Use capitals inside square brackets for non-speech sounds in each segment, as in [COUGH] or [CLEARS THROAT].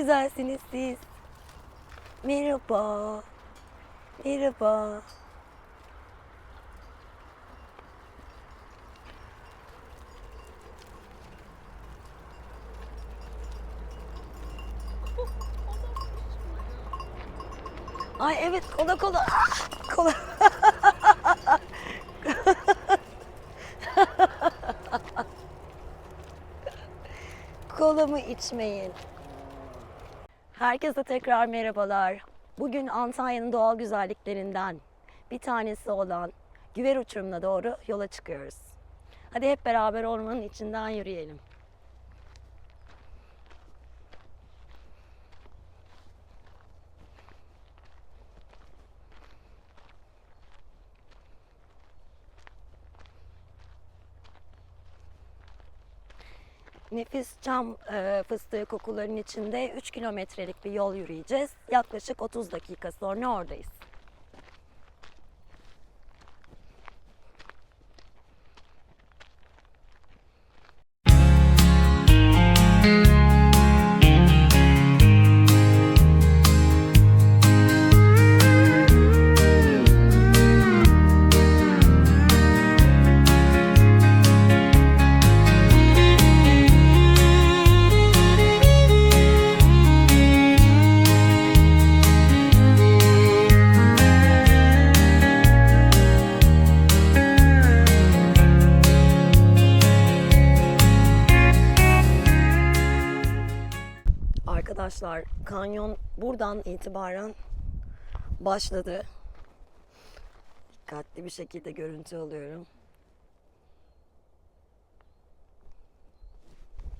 güzelsiniz siz. Merhaba. Merhaba. Ay evet kola kola. Kola. [LAUGHS] Kolamı içmeyin. Herkese tekrar merhabalar. Bugün Antalya'nın doğal güzelliklerinden bir tanesi olan Güver Uçurumu'na doğru yola çıkıyoruz. Hadi hep beraber ormanın içinden yürüyelim. Nefis çam e, fıstığı kokularının içinde 3 kilometrelik bir yol yürüyeceğiz. Yaklaşık 30 dakika sonra oradayız. Arkadaşlar kanyon buradan itibaren başladı. Dikkatli bir şekilde görüntü alıyorum.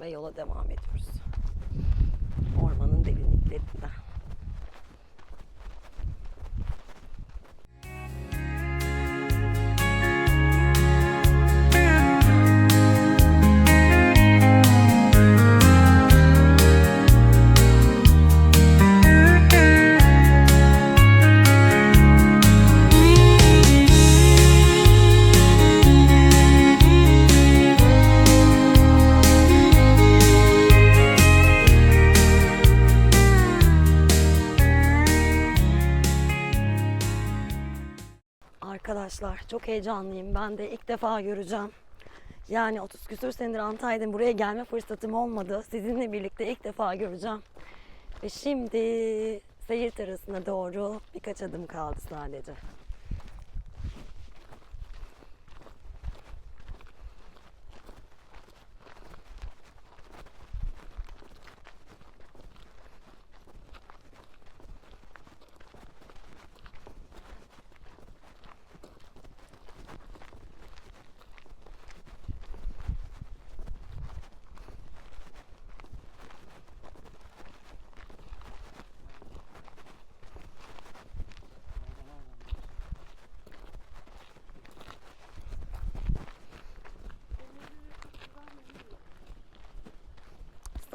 Ve yola devam ediyoruz. Ormanın derinliklerinden. Arkadaşlar çok heyecanlıyım. Ben de ilk defa göreceğim. Yani 30 küsür senedir Antalya'dan buraya gelme fırsatım olmadı. Sizinle birlikte ilk defa göreceğim. Ve şimdi seyir terasına doğru birkaç adım kaldı sadece.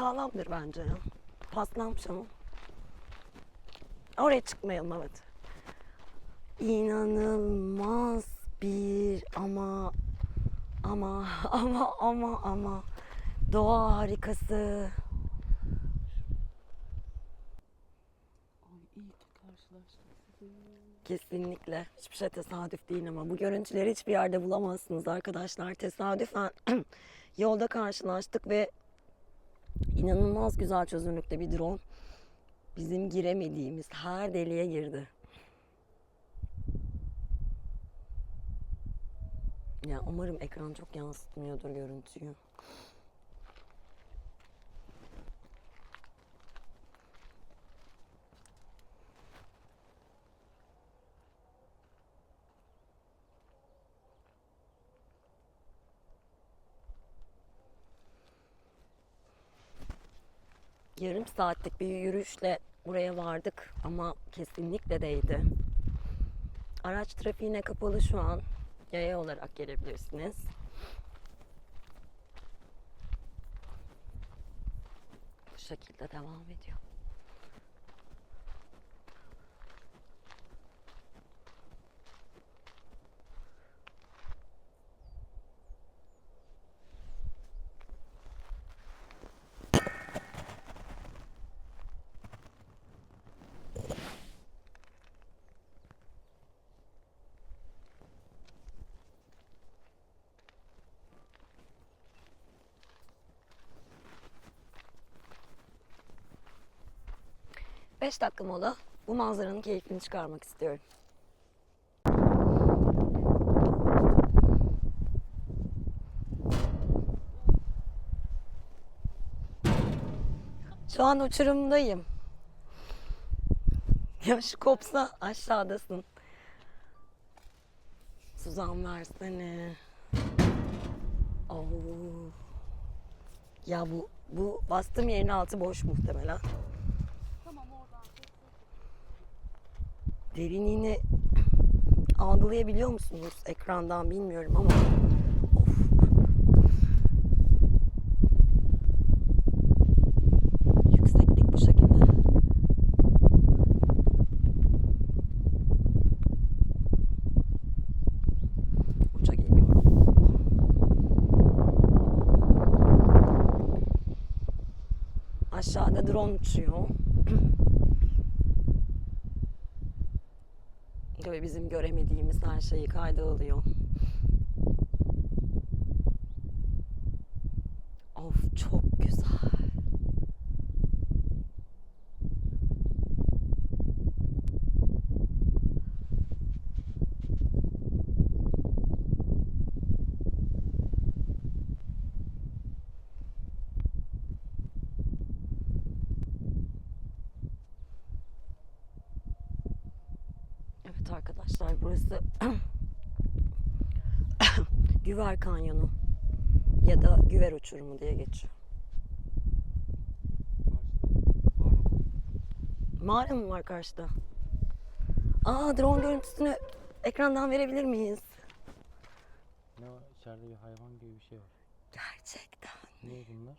Sağlamdır bence ya. Paslanmış ama. Oraya çıkmayalım evet. İnanılmaz bir ama ama [LAUGHS] ama ama ama doğa harikası. Kesinlikle. Hiçbir şey tesadüf değil ama bu görüntüleri hiçbir yerde bulamazsınız arkadaşlar. Tesadüfen [CLEARS THROAT] yolda karşılaştık ve inanılmaz güzel çözünürlükte bir drone bizim giremediğimiz her deliğe girdi. Ya umarım ekran çok yansıtmıyordur görüntüyü. Yarım saatlik bir yürüyüşle buraya vardık ama kesinlikle değdi. Araç trafiğine kapalı şu an. Yaya olarak gelebilirsiniz. Bu şekilde devam ediyor. 5 dakika mola. Bu manzaranın keyfini çıkarmak istiyorum. Şu an uçurumdayım. [LAUGHS] Ya şu kopsa aşağıdasın. Suzan versene. Oo. Ya bu bu bastığım yerin altı boş muhtemelen. Derinliğini algılayabiliyor musunuz ekrandan bilmiyorum ama. Yükseklik bu şekilde. Uça geliyorum. Aşağıda drone uçuyor. [CLEARS THROAT] Ve bizim göremediğimiz her şeyi kayda alıyor. Of çok güzel. Evet arkadaşlar burası [COUGHS] Güver Kanyonu ya da Güver Uçurumu diye geçiyor. Mağara mı var karşıda? Aa drone görüntüsünü ekrandan verebilir miyiz? Ne var? İçeride bir hayvan gibi bir şey var. Gerçekten. Ne bunlar?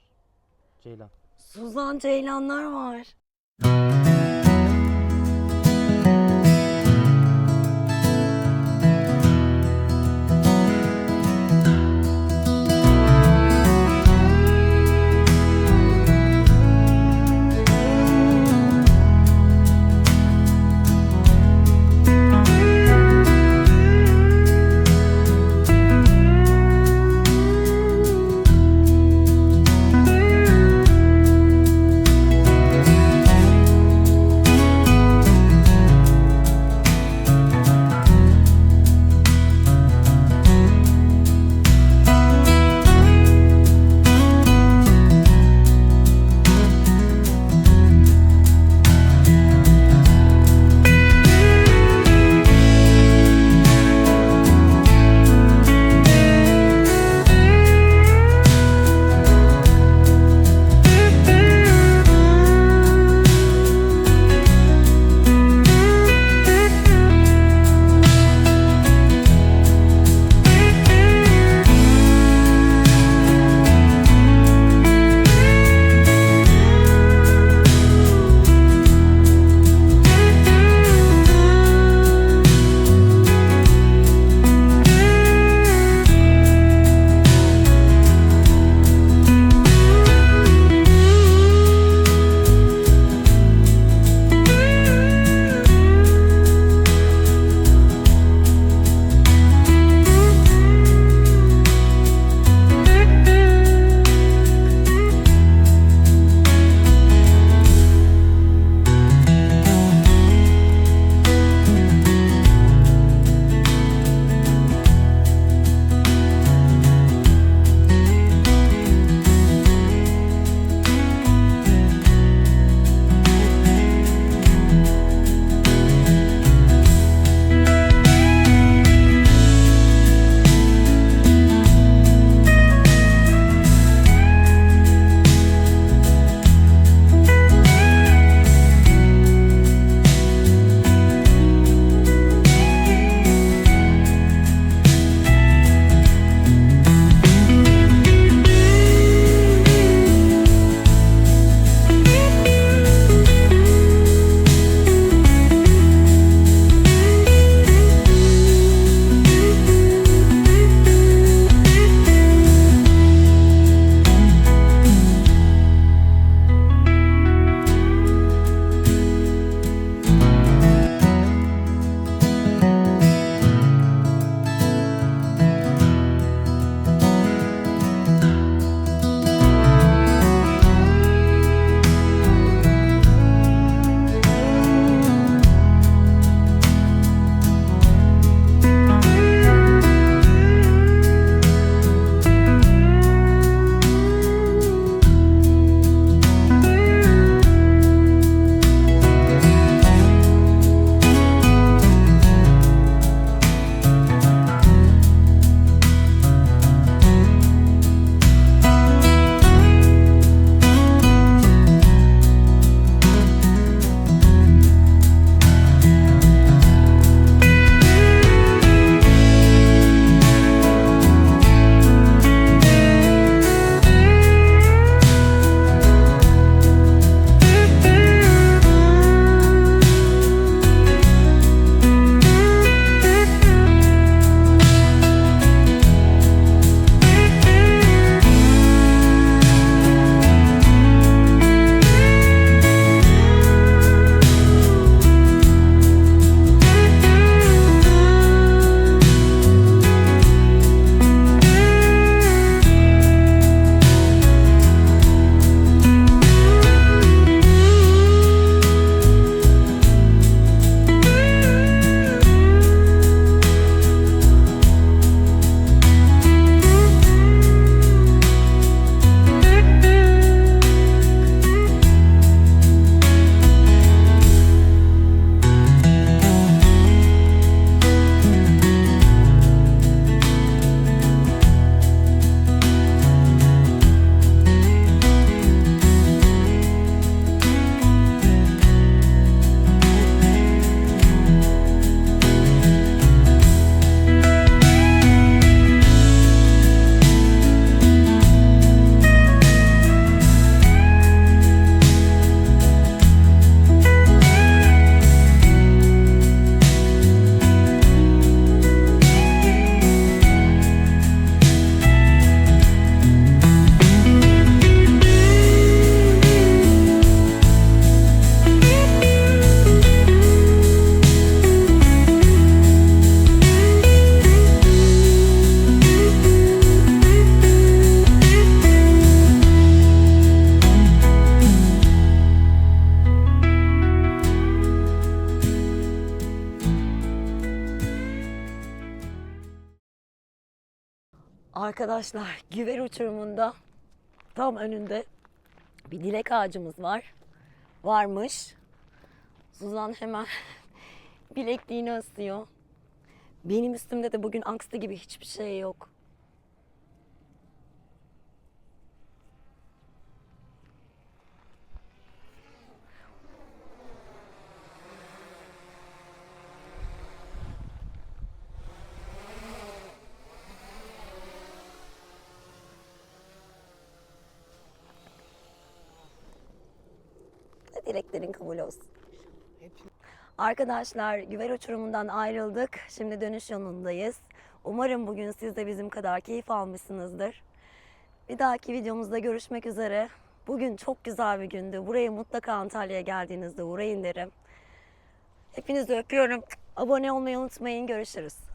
Ceylan. Suzan ceylanlar var. Arkadaşlar güver uçurumunda tam önünde bir dilek ağacımız var. Varmış. Suzan hemen [LAUGHS] bilekliğini asıyor. Benim üstümde de bugün aksi gibi hiçbir şey yok. Dileklerin kabul olsun. Arkadaşlar güver uçurumundan ayrıldık. Şimdi dönüş yolundayız. Umarım bugün siz de bizim kadar keyif almışsınızdır. Bir dahaki videomuzda görüşmek üzere. Bugün çok güzel bir gündü. Buraya mutlaka Antalya'ya geldiğinizde uğrayın derim. Hepinizi öpüyorum. Abone olmayı unutmayın. Görüşürüz.